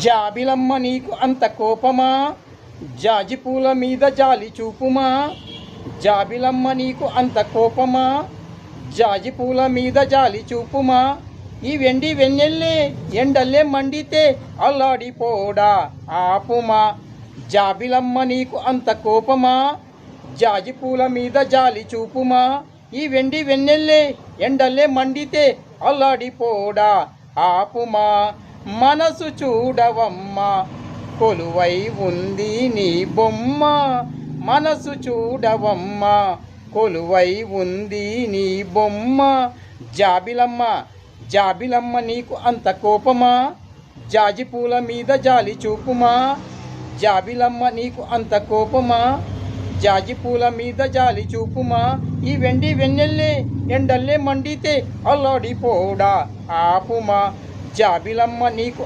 జాబిలమ్మ నీకు అంత కోపమా? జాజి పూల మీద జాలి చూపుమా? జాబిలమ్మ నీకు అంత కోపమా? జాజి పూల మీద జాలి చూపుమా? ఈ వెండి వెన్నెల్లే ఎండల్లే మండితే అల్లాడిపోడా ఆపుమా? జాబిలమ్మ నీకు అంత కోపమా? జాజి పూల మీద జాలి చూపుమా? ఈ వెండి వెన్నెల్లే ఎండల్లే మండితే అల్లాడిపోడా ఆపుమా? మనసు చూడవమ్మా కొలువై ఉంది నీ బొమ్మ. మనసు చూడవమ్మా కొలువై ఉంది నీ బొమ్మ. జాబిలమ్మ జాబిలమ్మ నీకు అంత కోపమా? జాజి పూల మీద జాలి చూపుమా? జాబిలమ్మ నీకు అంత కోపమా? జాజి పూల మీద జాలి చూపుమా? ఈ వెండి వెన్నెల్లే ఎండల్లే మండితే అల్లాడిపోడా ఆపుమా? జాబిలమ్మ నీకు